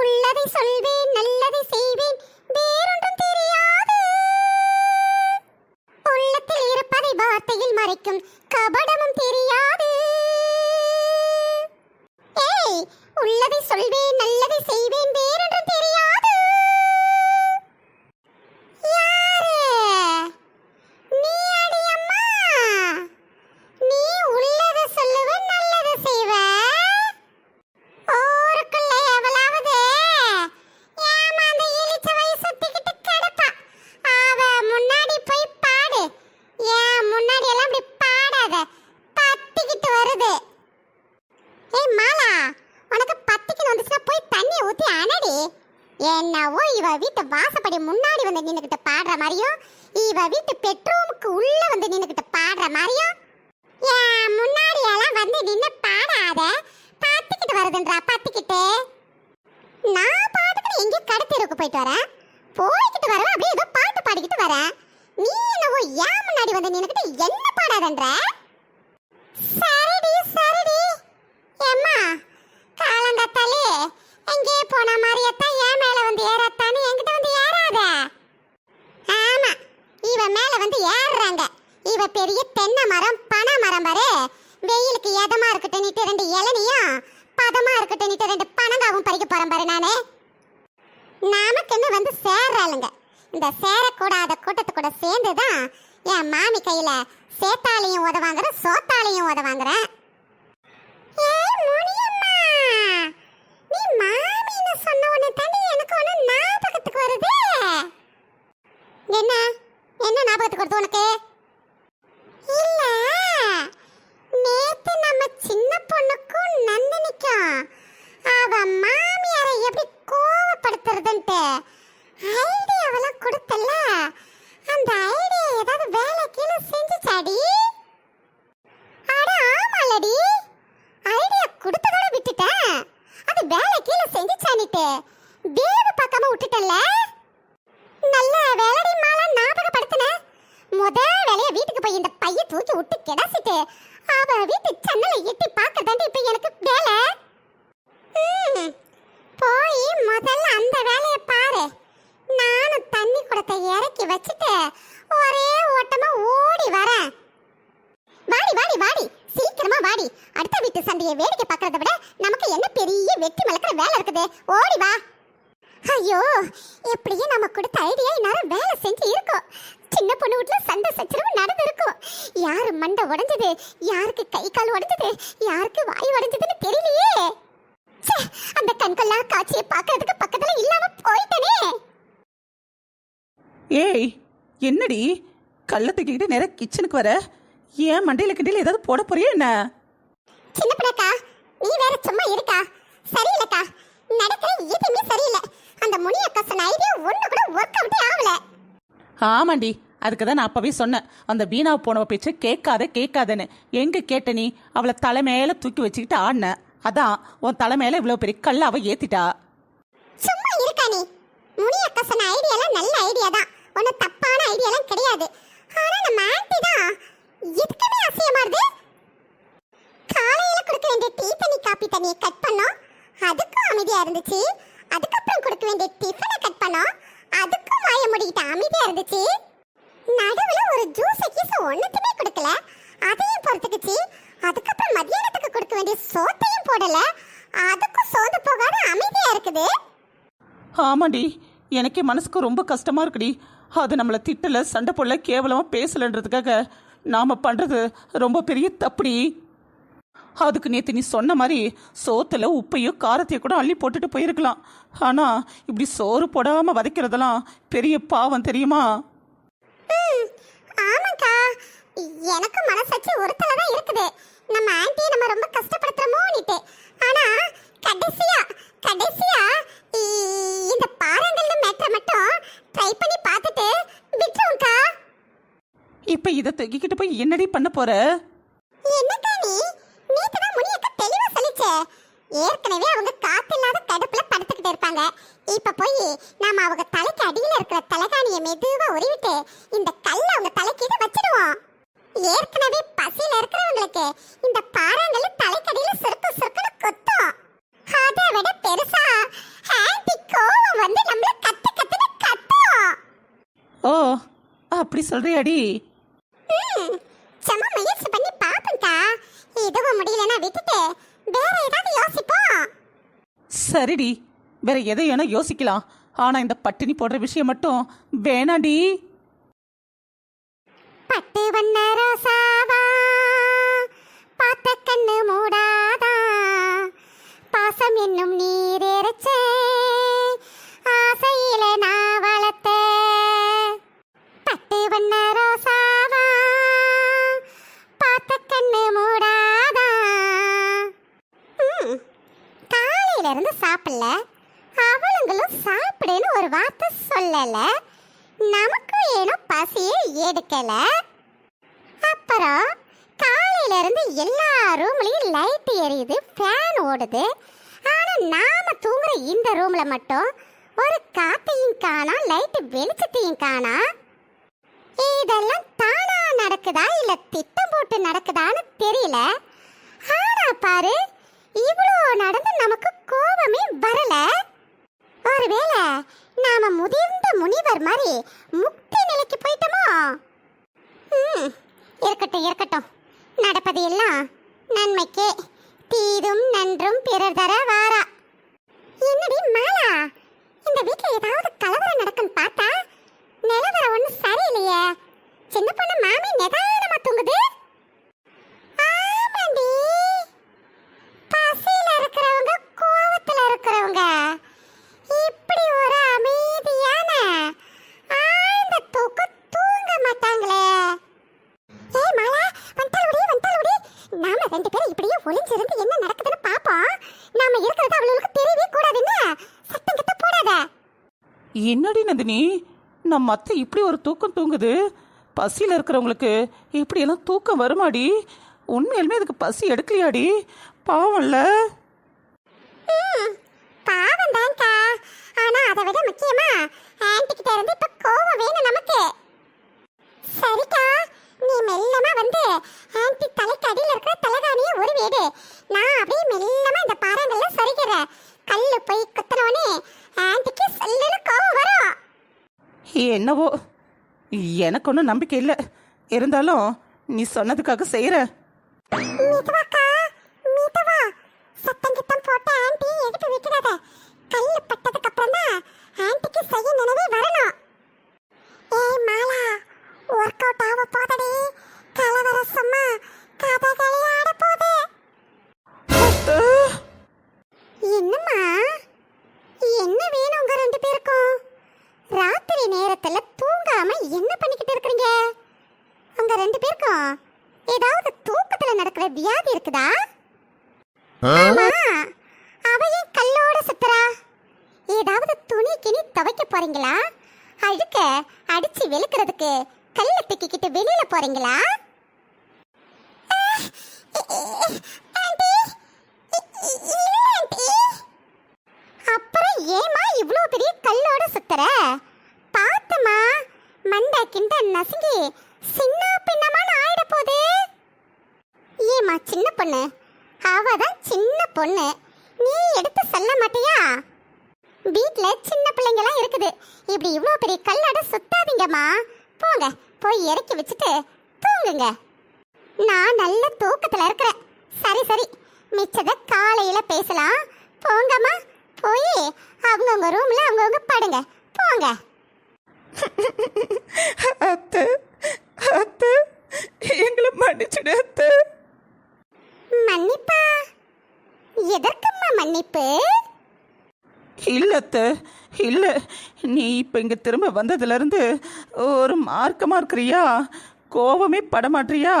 உள்ளதை சொல்வேன் நல்லதை செய்வேன். வேறொன்றும் தெரியாது. உள்ளத்தில் இருப்பதை வார்த்தையில் மறைக்கும் கபடமும் தெரியாது. ஏய் உள்ளதை சொல்வேன் நல்லதை செய்வேன் வேறொன்றும் தெரியாது யாரு நீ அடி அம்மா நீ உள்ளதை சொல்லுவ நல்லதை செய்வ ஊருக்குள்ள எவளாவது ஏமாந்த இளிச்சவையை சுத்திக்கிட்டு கிடப்பா அவ முன்னாடி போய் பாடு ஏன் முன்னாடி எல்லாம் அப்படி பாடாத பத்திக்கிட்டு வருது ஏய் மாலா உனக்கு பத்திக்கிட்டு வந்துச்சுன்னா போய் தண்ணியை ஊத்தி அனடி. என்னவோ இவ வீட்டு வாசப்படி முன்னாடி வந்து நின்னுக்கிட்டு பாடுற மாதிரியும் இவ வீட்டு பெட்ரூமுக்கு உள்ள வந்து நின்னுக்கிட்டு பாடுற மாதிரியும் ஏன் முன்னாடி எல்லாம் வந்து நின்னு பாடாத. பத்துக்கிட்டு வருதுன்றா பத்துக்கிட்டு. நான் பாட்டுக்கு எங்கேயும் கடத்தெருவுக்கு போயிட்டு வரேன். போய்கிட்டு வரேன் அப்படியே ஏதோ பாட்டு பாடிக்கிட்டு வரேன். நீ என்னவோ ஏன் முன்னாடி வந்து நின்னுக்கிட்டு என்ன பாடாதன்ற? ஏம்மா? காலங்கத்தாலே எங்கேயே போன மாதிரியத்தான் என் மேல வந்து ஏறாத்தான்னு என்கிட்ட வந்து ஏறாத. ஆமா இவ மேல வந்து ஏறுறாங்க. இவ பெரிய தென்னை மரம் பனை மரம் பாரு. வெயிலுக்கு எதமா இருக்கட்டும்னுட்டு ரெண்டு இளநியும் பதமா இருக்கட்டும்னுட்டு ரெண்டு பனங்காவும் பறிக்க போறேன் பாரு நானே. நமக்குன்னு வந்து சேர்றாளுங்க. இந்த சேரக்கூடாத கூட்டத்து கூட சேர்ந்து தான் என் மாமி கையில் சேத்தாலையும் உதவாங்குறேன் சோத்தாலையும் உதவாங்கிறேன் ஏய் முனியம்மா. நீ மாமின்னு சொன்ன உடனே தாண்டி எனக்கு ஒன்று ஞாபகத்துக்கு வருது என்ன என்ன ஞாபகத்துக்கு வருது உனக்கு இல்ல நேத்து நம்ம சின்ன பொண்ணுக்கும் நந்தினிக்கும் அவ மாமியாரை எப்படி கோவப்படுத்துறதுன்ட்டு ஐடியாவெல்லாம் கொடுத்தல அந்த ஐடியா ஏதாவது வேலை கீழே செஞ்சுச்சாடி அட ஆமாலடி ஐடியா கொடுத்ததோட விட்டுட்டேன் அது வேலை கீழே செஞ்சுச்சானிட்டு. வேவு பார்க்காம விட்டுட்டல நல்ல வேலடி மாலா ஞாபகப்படுத்தின. முத வேலைய வீட்டுக்கு போய் இந்த பைய தூக்கி விட்டு கிடச்சிட்டு அவ வீட்டு ஜன்னலை எட்டி பார்க்கறதாண்டி இப்ப எனக்கு வேலை. போய் முதல்ல அந்த வேலையை பாரு. நானும் தண்ணி குடத்தை இறக்கி வச்சுட்டு ஒரே ஓட்டமா ஓடி வரேன். வாடி வாடி வாடி. சீக்கிரமா வாடி. அடுத்த வீட்டு சண்டையை வேடிக்கை வெட்டி மலக்கிற வேலை இருக்குது. ஓடி வா. ஐயோ எப்படியும் நம்ம கொடுத்த ஐடியா இந்நேரம் வேலை செஞ்சு இருக்கும் சின்ன பொண்ணு வீட்டுல சண்டை சச்சரவு நடந்திருக்கும் யாரு மண்டை உடைஞ்சது? யாருக்கு கை கால் உடைஞ்சது? யாருக்கு வாய் உடைஞ்சதுன்னு தெரியலையே. அந்த கண்கொள்ளா காட்சியை பார்க்கறதுக்கு பக்கத்துல இல்லாம போயிட்டனே. ஏய் என்னடி? கல்ல தூக்கிக்கிட்டு நேரா கிச்சனுக்கு வர? ஏன் மண்டையில கிண்டையில ஏதாவது போட போறியா என்ன? சின்ன பிள்ளைக்கா நீ வேற சும்மா இருக்கா? சரியில்லக்கா. நடக்கிற எதுவுமே சரியில்லை. அந்த முனியக்கா சொன்ன ஐடியா ஒண்ணு கூட ஒர்க் அவுட்டே ஆகல. ஆமாண்டி அதுக்கு தான் நான் அப்பவே சொன்னேன். அந்த வீணா போனவ பேச்சு கேட்காத கேட்காதன்னு. எங்க கேட்ட நீ? அவளை தலை மேல தூக்கி வச்சுக்கிட்டு ஆடின. அதான் உன் தலை மேல இவ்வளவு பெரிய கல்ல அவ ஏத்திட்டா. சும்மா இருக்கா நீ? முனியக்கா சொன்ன ஐடியாலாம் நல்ல ஐடியா தான். ஒன்றும் தப்பான ஐடியாலாம் கிடையாது. ஆனா நம்ம ஆன்ட்டி தான். எதுக்குமே அசியமாறுது காலையில கொடுக்க வேண்டிய டீ தண்ணி காப்பி தண்ணியை கட் பண்ணோம். அதுக்கும் அமைதியா இருந்துச்சு. அதுக்கப்புறம் கொடுக்க வேண்டிய டிஃபனை கட் பண்ணோம். அதுக்கும் வாய மூடிக்கிட்டு அமைதியா இருந்துச்சு. நடுவுல ஒரு ஜூஸ் கீஸ் ஒண்ணுத்துமே கொடுக்கல. அதையும் பொறுத்துக்குச்சு. அதுக்கப்புறம் மதியானத்துக்கு கொடுக்க வேண்டிய சோத்தையும் போடல. அதுக்கும் சோர்ந்து போகாத அமைதியா இருக்குது. ஆமாண்டி எனக்கே மனசுக்கு ரொம்ப கஷ்டமா இருக்குடி. அது நம்மளை திட்டல சண்டை போடல கேவலமா பேசலன்றதுக்காக நாம பண்றது ரொம்ப பெரிய தப்புடி. அதுக்கு நேத்து நீ சொன்ன மாதிரி சோத்துல உப்பையும் காரத்தையும் கூட அள்ளி போட்டுட்டு போயிருக்கலாம். ஆனா இப்படி சோறு போடாம வதைக்கிறதெல்லாம் பெரிய பாவம் தெரியுமா? ஆமாக்கா. எனக்கு மனசாட்சி ஒருத்தல தான் இருக்குது. நம்ம ஆன்ட்டியை நம்ம ரொம்ப கஷ்டப்படுத்துறோமோனிட்டு ஆனா கடைசியா கடைசியா இந்த பாறாங்கல்ல மேட்ரை மட்டும் ட்ரை பண்ணி பார்த்துட்டு விட்டுருவோம்க்கா. இப்ப இதை தூக்கிக்கிட்டு போய் என்னடி பண்ண போற? ஏற்கனவே அவங்க காத்தில்லாத கடுப்புல படுத்துக்கிட்டு இருப்பாங்க. இப்ப போய் நாம அவங்க தலைக்கு அடியில இருக்கிற தலைகாணிய மெதுவா உருவிட்டு இந்த கல்ல அவங்க தலைக்கு வச்சிடுவோம். ஏற்கனவே பசியில இருக்கிறவங்களுக்கு இந்த பாறாங்கல் தலைக்கடியில சுருக்கு சுருக்குன்னு கொத்தும். அதை விட பெருசா ஹாப்பி கோவம் வந்து நம்மள கத்து கத்துன்னு கத்தும். ஓ அப்படி சொல்றியாடி? சரிடி. வேற எதை வேணா யோசிக்கலாம். ஆனா இந்த பட்டினி போடுற விஷயம் மட்டும் வேணாடி. பட்டு வண்ண ரோசாவா? பார்த்த கண்ணு மூடாதா? பாசம் என்னும் நீர் ஆசையில இருந்து சாப்பிடல. அவளுங்களும் சாப்பிடுன்னு ஒரு வார்த்தை சொல்லல. நமக்கும் ஏனோ பசியே எடுக்கல. அப்புறம் காலையில இருந்து எல்லா ரூம்லயும் லைட் எரியுது ஃபேன் ஓடுது. ஆனா நாம தூங்குற இந்த ரூம்ல மட்டும் ஒரு காத்தையும் காணா லைட் வெளிச்சத்தையும் காணா. இதெல்லாம் தானா நடக்குதா இல்ல திட்டம் போட்டு நடக்குதான்னு தெரியல. ஆனா பாரு இவ்வளோ நடந்து நமக்கு கோபமே வரல. ஒருவேளை நாம முதிர்ந்த முனிவர் மாதிரி முக்தி நிலைக்கு போயிட்டோமோ? ம், இருக்கட்டும் இருக்கட்டும். நடப்பது எல்லாம் நன்மைக்கே. தீதும் நன்றும் பிறர் தர வாரா. என்னடி மாலா இந்த வீட்டில் ஏதாவது கலவரம் நடக்குன்னு பார்த்தா? நிலவரம் ஒன்றும் சரியில்லையே. சின்ன பொண்ணு மாமி நிதானமாக தூங்குது ஆமாண்டி பசியில இருக்கிறவங்க கோவத்துல இருக்கிறவங்க இப்படி ஒரு அமைதியான ஆழ்ந்த தூக்கம் தூங்க மாட்டாங்களே ஏய் மாலா வந்தாலுடி வந்தாலுடி நாம ரெண்டு பேரும் இப்படியே ஒளிஞ்சிருந்து என்ன நடக்குதுன்னு பாப்போம் நாம இருக்கிறது அவளுக்கு தெரியவே கூடாதுன்னு சத்தம் கிட்ட போடாத என்னடி நந்தினி? நம்ம அத்தை இப்படி ஒரு தூக்கம் தூங்குது. பசியில் இருக்கிறவங்களுக்கு இப்படியெல்லாம் தூக்கம் வருமாடி? உண்மையிலுமே அதுக்கு பசி எடுக்கலையாடி? பாவம்ல. ம், பாவம் தான்க்கா ஆனா அதை விட முக்கியமா ஆன்ட்டி கிட்ட இருந்து இப்ப கோவம் வேணும் நமக்கு. சரிக்கா நீ மெல்லமா வந்து ஆன்ட்டி தலைக்கு அடியில் இருக்கிற தலைகாணியை ஒரு வீடு நான் அப்படியே மெல்லமா இந்த பாறாங்கல்ல சரிக்கிறேன். கல்லு போய் குத்துனவனே என்னவோ? எனக்கு ஒன்றும் நம்பிக்கை இல்லை. இருந்தாலும் நீ சொன்னதுக்காக செய்கிறேன் மீதுவாக்கா மீதுவா சத்தம் கித்தம் போட்டு ஆன்ட்டி எடுத்து விட்டுடாத கல்லு பட்டதுக்கு அப்புறம் தான் ஆன்ட்டிக்கு செய்ய நினைவே வரணும் ஏய் மாலா ஒர்க் அவுட் ஆக போதடி கலவர சும்மா கதகளி ஆட போகுது என்னம்மா என்ன வேணும் உங்க ரெண்டு பேருக்கும் ராத்திரி நேரத்துல தூங்காம என்ன பண்ணிக்கிட்டு இருக்கீங்க உங்க ரெண்டு பேருக்கும் ஏதாவது நடக்கிற வியாதி இருக்குதா? அவ ஏன் கல்லோட சுத்துறா? ஏதாவது துணி கிணி துவைக்க போறீங்களா? அழுக்க அடிச்சு வெளுக்கிறதுக்கு கல்ல தூக்கிக்கிட்டு வெளியில போறீங்களா அஹ், ஆண்டி, இ- இ- இல்ல ஆண்டி. அப்புறம் ஏமா இவ்ளோ பெரிய கல்லோட சுத்துற பாத்துமா மண்டை கிண்ட நசுங்கி சின்ன பின்னமான ஆயிட போகுது ஏமா சின்ன பொண்ணு அவ தான் சின்ன பொண்ணு. நீ எடுத்து சொல்ல மாட்டியா? வீட்ல சின்ன பிள்ளைங்கலாம் இருக்குது. இப்படி இவ்வளோ பெரிய கல்லாட சுத்தாதீங்கம்மா. போங்க போய் இறக்கி வச்சுட்டு தூங்குங்க. நான் நல்ல தூக்கத்துல இருக்கிறேன். சரி சரி. மிச்சத காலையில பேசலாம். போங்கம்மா போய் அவங்கவுங்க ரூம்ல அவங்கவுங்க படுங்க. போங்க. அத்தை அத்தை எங்களை மன்னிச்சிடு அத்தை மன்னிப்பா எதற்கம்மா மன்னிப்பு இல்லை. நீ இப்போ இங்கே திரும்ப வந்ததுலேருந்து ஒரு மார்க்கமாக இருக்கிறியா? கோவமே பட மாட்றியா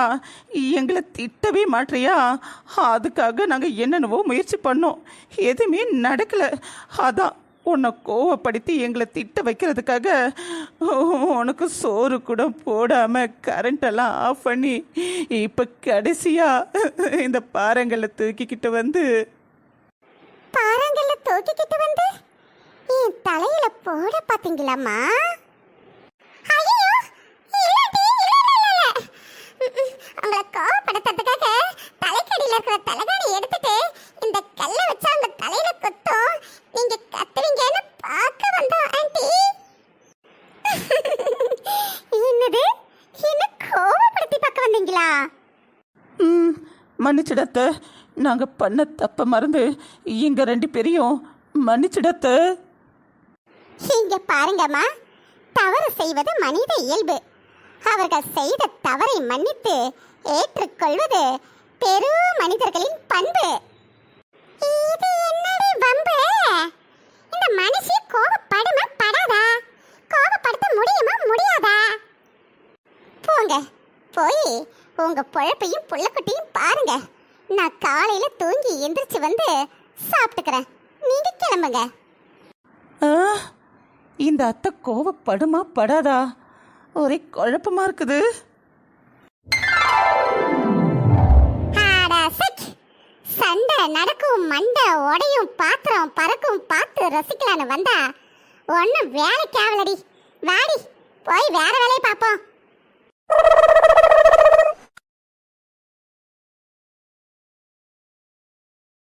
எங்களை திட்டவே மாட்றியா? அதுக்காக நாங்கள் என்னென்னவோ முயற்சி பண்ணோம். எதுவுமே நடக்கலை. அதான் உன்னை கோவப்படுத்தி எங்களை திட்ட வைக்கிறதுக்காக உனக்கு சோறு கூட போடாமல் கரண்டெல்லாம் ஆஃப் பண்ணி இப்போ கடைசியாக இந்த பாறைங்களை தூக்கிக்கிட்டு வந்து பாறாங்கல்ல தூக்கிக்கிட்டு வந்து? என் தலையில போட பாத்தீங்களாமா ஐயோ இல்லடி உங்களை கோவப்படுத்துறதுக்காக தலைக்கடியில இருக்கிற தலை எடுத்துட்டு இந்த கல்லை வச்சு அந்த தலையில குத்தும் நீங்க கத்துவீங்கன்னு பார்க்க வந்தோம் ஆண்டி என்னது மன்னிச்சிடத்த. நாங்கள் பண்ண தப்ப மறந்து இங்கே ரெண்டு பேரையும் மன்னிச்சிடத்த. இங்க பாருங்கம்மா. தவறு செய்வது மனித இயல்பு. அவர்கள் செய்த தவறை மன்னித்து ஏற்றுக்கொள்வது பெரு மனிதர்களின் பண்பு. இது என்னடி வம்பு? இந்த மனுஷி கோபப்படுமா படாதா கோபப்படுத்த முடியுமா முடியாதா போங்க போய் உங்க பொழப்பையும் புள்ளக்குட்டியும் பாருங்க. நான் காலையில தூங்கி எந்திரிச்சு வந்து சாப்பிட்டுக்கிறேன். நீங்க கிளம்புங்க. இந்த அத்தை கோவப்படுமா படாதா? ஒரே குழப்பமா இருக்குது. சண்டை நடக்கும் மண்டை உடையும் பாத்திரம் பறக்கும் பார்த்து ரசிக்கலான்னு வந்தா ஒன்றும் வேலைக்கு ஆகலடி வாடி போய் வேற வேலையை பார்ப்போம்.